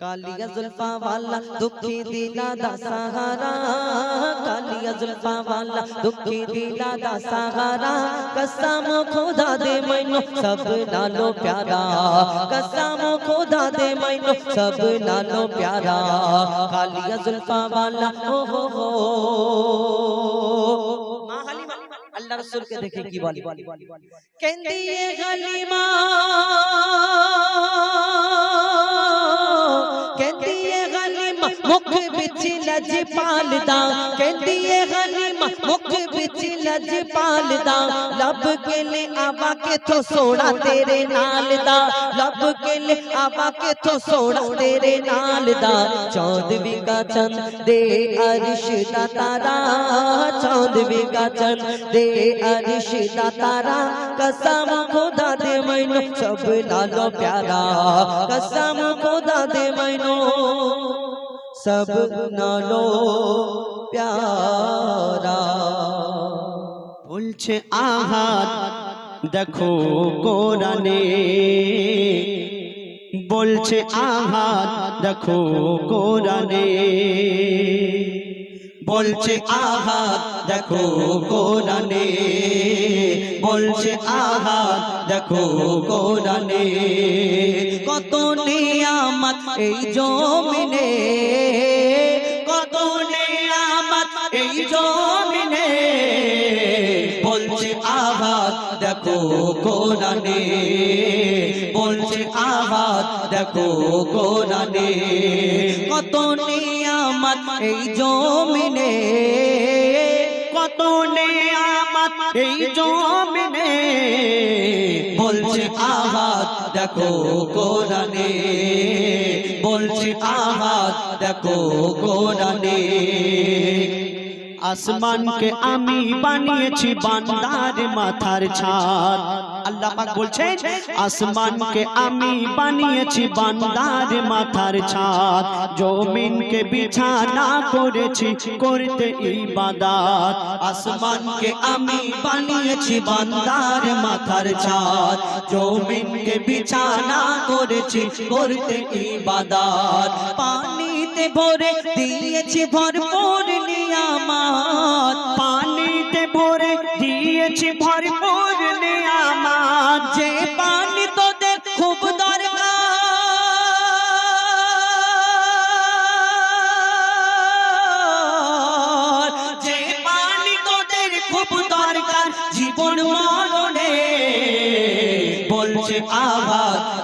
कालिया जुल्फा वाला दुखी दिला दा सहारा। कालिया जुल्फा वाला दुखी दिला दा सहारा। कसम खुदा दे मैनो सब नालो प्यारा। कसम खुदा दे मैनो सब नालो प्यारा। कालिया जुल्फा वाला ओ हो हो। अल्लाह रसूल के देखे की वाली। कहती है गलीमा ¿Qué मुख बिच लज पाल कहती मुख बिच लज पाल लब के लिए आवा के तो सोना तेरे नाल दा, लब के लिए आवा के तो सोना तेरे नाल दा। चौदवी चंद दे अरिश दा तारा चौदवी का चंद दे अरिश दा तारा। कसम खुदा दे मैनू, सब नालो प्यारा। कसम खुदा दे मैनू। सब নালো প্যারা বলছে আহাত দেখো কোরআনে বলছে আহাত দেখো কোরআনে বলছে আহাত দেখো কোরআনে। বলছে আহাত দেখো কোরআনে। কত নিয়ামত এই জমিনে, কত নিয়ামত এই জমিনে। বলছে আহাত দেখো কোরআনে। বলছে আহাত দেখো কোরআনে। কত নিয়ামত এই জমিনে কত নিয়ামত এই জমিনে বলছে আহাত দেখো কোরআনে। বলছে আহাত দেখো কোরআনে। আসমানকে আমি বানিয়েছি বান্দার মাথার ছাদ। আল্লাহ পাক বলছেন আসমানকে আমি বানিয়েছি বান্দার মাথার ছাদ। জমিনকে বিছানা করেছি, করতে ইবাদত। আসমানকে আমি বানিয়েছি বান্দার মাথার ছাদ। জমিনকে বিছানা করেছি, করতে ইবাদত। পানিতে ভরে দিয়েছি ভরপুর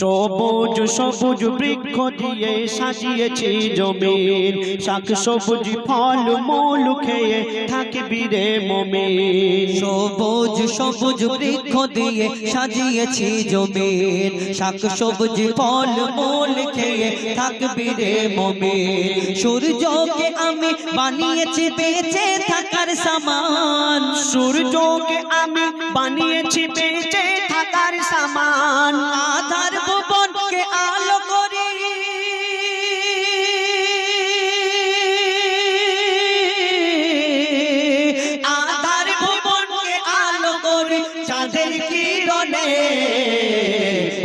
সবুজ সবুজ বৃক্ষ দিয়ে সাজিয়েছি জমিন। শাক সবুজ ফল মূল খেয়ে থাকবি রে মমিন। সবুজ সবুজ বৃক্ষ দিয়ে সাজিয়েছি জমিন। শাক সবুজ ফল মূল খেয়ে থাকবি রে মমিন। সূর্যকে আমি বানিয়েছি বেঁচে থাকার সামান। সূর্যকে আমি বানিয়েছি বেঁচে থাকার সামান।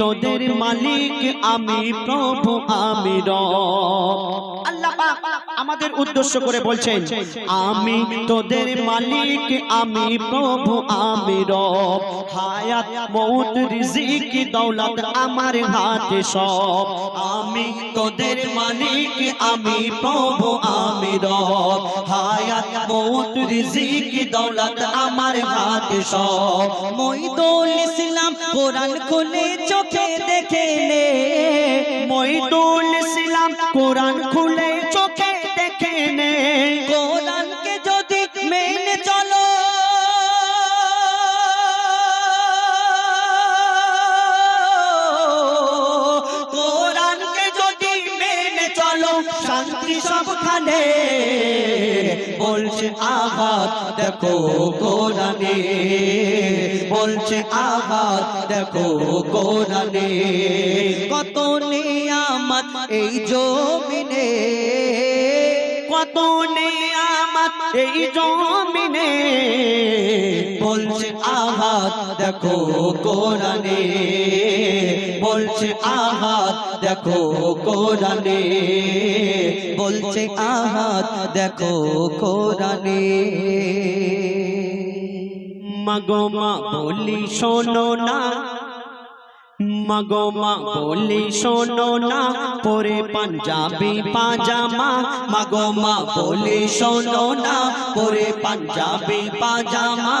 তোদের মালিক আমি প্রভু, আমি আমাদের উদ্দেশ্য করে বলছেন, আমি তোদের মালিক, আমি প্রভু, আমি হায়াত মৌত রিজিক, দৌলত আমার হাতে সব। আমি তোদের মালিক, আমি প্রভু, আমি হায়াত মৌত রিজিক, দৌলত আমার হাতে সব। মইদুল ইসলাম কোরআন খুলে চোখে দেখে নে মইদুল ইসলাম কোরআন খুলে চোখে দেখে নে কোরআনকে যদি মেনে চলো। কোরআনকে যদি মেনে চলো, শান্তি সবখানে। বলছে আঘাত দেখো কোরআনে। বলছে আঘাত দেখো কোরআনে। কত নিয়ামত এই জমিনে। কত নিয়ামত এই জমিনে। বলছে আঘাত দেখো কোরআনে। বলছে আঘাত দেখো কোরআনে। বলছে আহাত দেখো কোরআনে। মাগো মা, বলি শোনো না। মগমা বলি শোনো না। পরে পাঞ্জাবি পাজামা। মগমা বলি শোনো না। পরে পাঞ্জাবি পাজামা।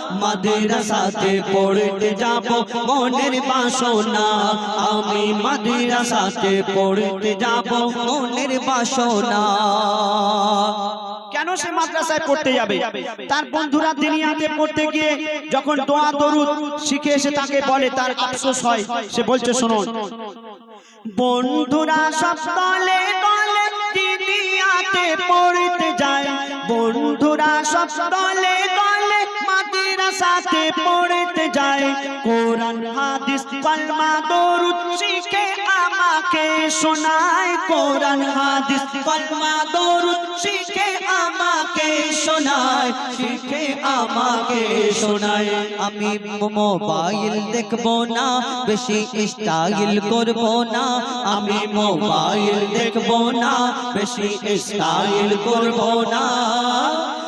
মাদ্রাসাতে পড়তে যাব, মনের বাসনা। আমি মাদ্রাসাতে পড়তে যাব, মনের বাসনা। কেন সে মাদ্রাসায় পড়তে যাবে? তার বন্ধুরা পড়তে গিয়ে যখন দোয়া, দরুদ শিখে এসে তাকে বলে, তার আফসোস হয়। সে বলছে শুনুন বন্ধুরা সব দুনিয়াতে পড়তে যায়। বন্ধুরা সব মাদ্রাসাতে পড়তে যায়। কোরআন, হাদিস, কলমা, দরুদ শিখে আমাকে শোনায়। কোরআন, হাদিস, কলমা, দরুদ শিখে আমাকে শোনায়। শিখে আমাকে শোনায়। আমি মোবাইল দেখব না, বেশি স্টাইল করব না। আমি মোবাইল দেখব না, বেশি স্টাইল করব না।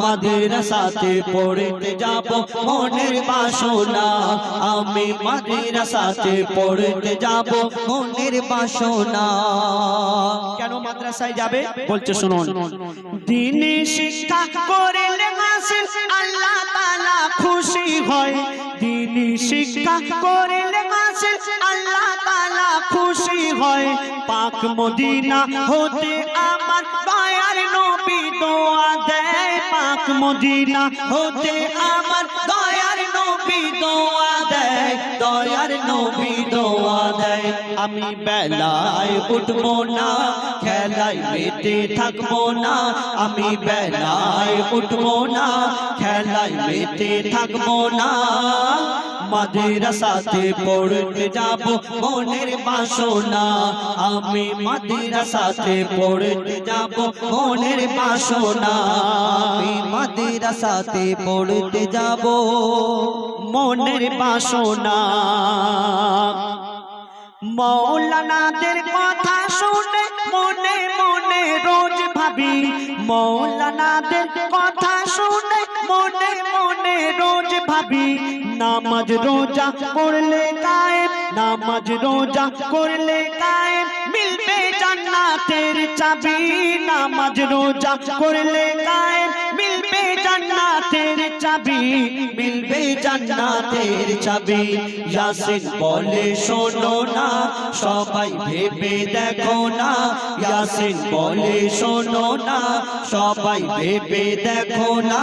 মাদ্রাসাতে পড়তে যাব মনের বাসনা। আমি মাদ্রাসাতে পড়তে যাব মনের বাসনা। কেন মাদ্রাসায় যাবে? বলছে শুনুন। দিনে শিক্ষা করলে হাসিল আল্লাহ তাআলা খুশি হয়। দিনে শিক্ষা করলে হাসিল আল্লাহ তাআলা খুশি হয়। পাক মদিনা হতে আমার নবী দোয়া দেয় পাক মদিনা হতে আমার নবী দোয়া দেয়, দয়ার নবী দোয়া দেয়। আমি বেলায় উঠবো না, খেলায় মেতে থাকব না। আমি বেলায় উঠবো না, খেলায় মেতে থাকব না। মাদ্রাসাতে পড়তে যাব, মনের বাসনা। আমি মাদ্রাসাতে পড়তে যাব, মনের বাসনা। আমি মাদ্রাসাতে পড়তে যাব। মনের বাসনা। মৌলানাদের কথা শুনে মনে মনে রোজ ভাবি। মৌলানাদের কথা শুনে মনে মনে রোজ ভাবি। নামাজ রোজা করলে কায়েম, নামাজ রোজা করলে কায়েম। মিলবে জান্নাতের চাবি। নামাজ রোজা করলে কায়েম মিলবে জান্নাতের চাবি, মিলবে জান্নাতের চাবি। ইয়াসিন বলে, শোনো না, সবাই ভেবে দেখো না। ইয়াসিন বলে, শোনো না, সবাই ভেবে দেখো না।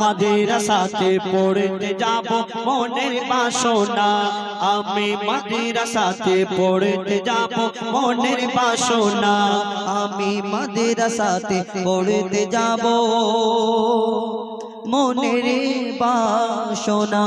মাদ্রাসাতে পড়তে যাব মনের বাসনা। আমি মাদ্রাসাতে পড়তে যাব মনের বাসনা। আমি মাদ্রাসাতে পড়তে যাব মনের বাসনা।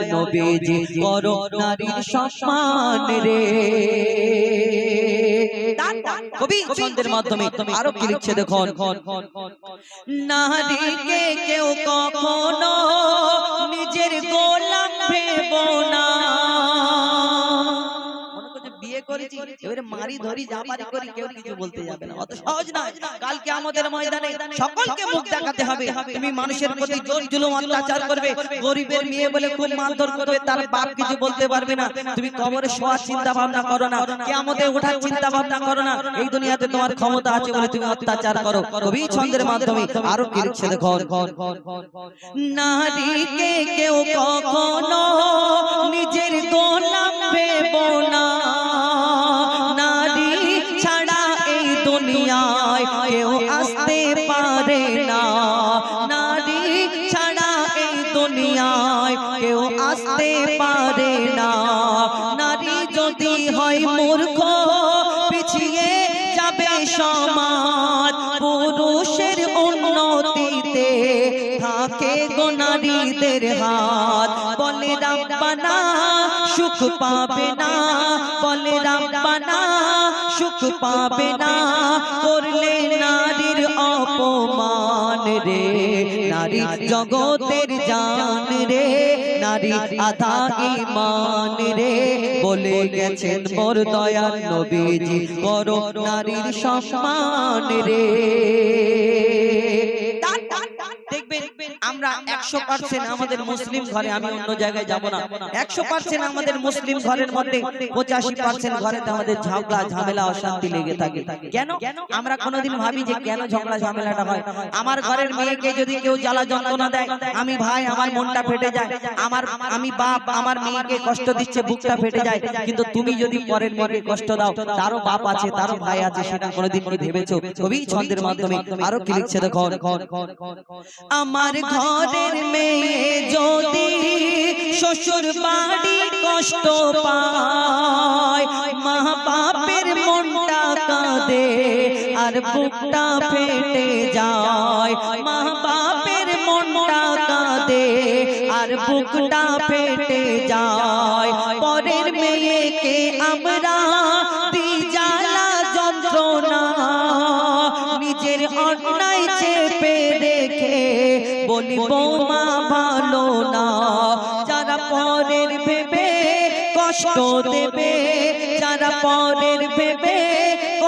নবীজি করো নারীর সম্মান রে। কবি ছন্দের মাধ্যমে আরও কি লিখছে দেখুন? নারীকে কেউ কখনো নিজের গোলাম ভেবো না। করছে এবারে মারি ধরি জাপারি করি কেউ কিছু বলতে যাবে না। অত সহজ না কালকে আমাদের ময়দানে সকলকে মুখ দেখাতে হবে। তুমি মানুষের প্রতি জোর জুলুম অত্যাচার করবে। গরিবের মেয়ে বলে খুব মারধর করবে তার বাপ কিছু বলতে পারবে না। তুমি কবরে শোয়ার চিন্তা ভাবনা করো না। কিয়ামতে ওঠার চিন্তা ভাবনা করো না। এই দুনিয়াতে তোমার ক্ষমতা আছে বলে তুমি অত্যাচার করো। কবি ছন্দের মাধ্যমে আরও কি লিখছে দেখো নারীকে কেউ কখনো নিজের গোলাম ভেব না কেউ আসতে পারে না। নারী ছাড়া এই দুনিয়ায় কেউ আসতে পারে না। নারী যদি হয় মূর্খ, পিছিয়ে যাবে সমাজ। থাকে গো নারীদের হাত। বলে, রাব্বানা, সুখ পাবে না। বলে, রাব্বানা, সুখ পাবে না। করলে নারীর অপমান রে। নারী জগতের জান রে। নারী আধা ইমান রে। বলে গেছেন মোর দয়াল নবীজি করো নারীর সম্মান রে। আমরা একশো পার্সেন্ট আমাদের মুসলিম ঘরে আমি অন্য জায়গায় যাব না। একশো পার্সেন্ট আমাদের মুসলিম ঘরের মধ্যে পঁচাশি পার্সেন্ট ঘরেতে আমাদের ঝগড়া ঝামেলা অশান্তি লেগে থাকে। কেন? আমরা কোনোদিন ভাবি যে কেন ঝগড়া ঝামেলাটা হয়। আমার ঘরের মেয়েকে যদি কেউ জ্বালা যন্ত্রণা দেয় আমি ভাই আমার মনটা ফেটে যায়। আমার আমি বাপ আমার মেয়েকে কষ্ট দিচ্ছে বুকটা ফেটে যায়। কিন্তু তুমি যদি পরের মেয়েকে কষ্ট দাও তারও বাপ আছে তারও ভাই আছে সেটা কোনোদিন কি ভেবেছো কবি ছন্দের মাধ্যমে আরও কি লিখছে দেখো আমার ঘরের মেয়ে যদি শ্বশুর বাড়ি কষ্ট পায়, মা বাপের মনটা কাঁদে আর বুকটা ফেটে যায়। মা বাপের মনটা কাঁদে আর বুকটা ফেটে যায়। পরের মেয়েকে আমরা কষ্ট দেবে যারা পরের ভেবে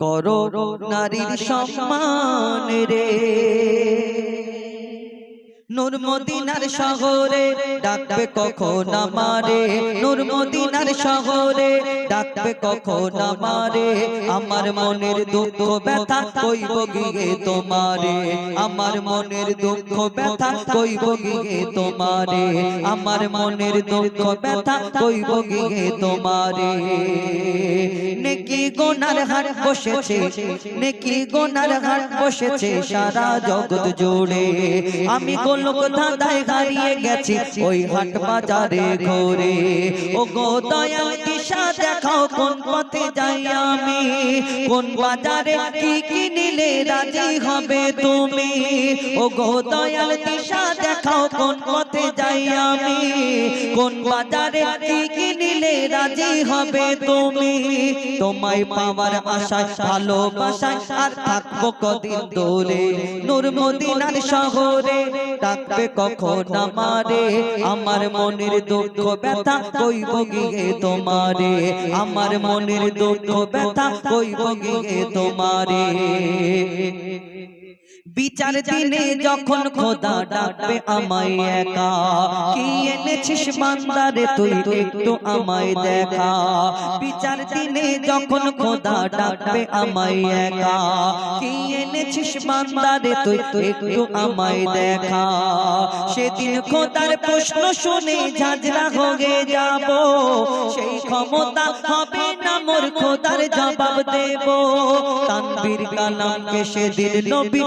করো নারীর সম্মান রে। নূর মদিনার শহরে ডাকবে কখন আমারে? নূর মদিনার শহরে ডাকবে কখন আমারে? আমার মনের দুঃখ ব্যথা কইব গিয়ে তোমারে। আমার মনের দুঃখ ব্যথা কইব গিয়ে তোমারে। আমার মনের দুঃখ ব্যথা কইব গিয়ে তোমারে। নেকি গোনার হাট বসেছে, নেকি গোনার হাট বসেছে সারা জগৎ জুড়ে। আমি হারিয়ে গেছি। ওই হাট বাজারে ঘোরে। ও গো দয়াল দিশা, দেখাও কোন পথে যাই আমি। কোন বাজারে কি কি নিলে রাজি হবে তুমি? ও গো দয়াল দিশা, দেখাও কোন পথে যাই আমি। কোন বাজারে কি কি নিলে রাজি হবে তুমি? তোমায় পাওয়ার আশায়, ভালোবাসায় আর থাকব কদিন দূরে। নূর মদিনার শহরে। ডাকবে কখন আমারে? আমার? মনের দুঃখ ব্যথা কইব গিয়ে তোমারে? আমার মনের দুঃখ ব্যথা কইব গিয়ে তোমারে। বিচার দিনে যখন খোদা ডাকবে আমায় একা। কি এনেছিস বান্দারে তুই? একটু আমায় দেখা। বিচার দিনে যখন খোদা ডাকবে আমায় একা। কি এনেছিস বান্দারে তুই? একটু আমায় দেখা। সেদিন খোদার প্রশ্ন শুনে ঝাঁঝরা হয়ে যাব। সেই ক্ষমতা হবে না মোর খোদার জবাব দেব। তানবীর কালামকে সেদিন নবী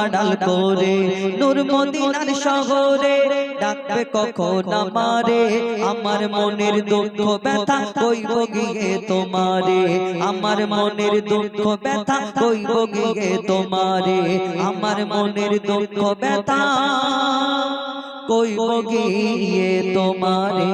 আড়াল করে, নূর মদিনার শহরে ডাকবে কখন আমারে? আমার মনের দুঃখ ব্যথা কইব গিয়ে তোমারে? আমার মনের দুঃখ ব্যথা কইব গিয়ে তোমারে? আমার মনের দুঃখ ব্যথা কইব গিয়ে তোমারে?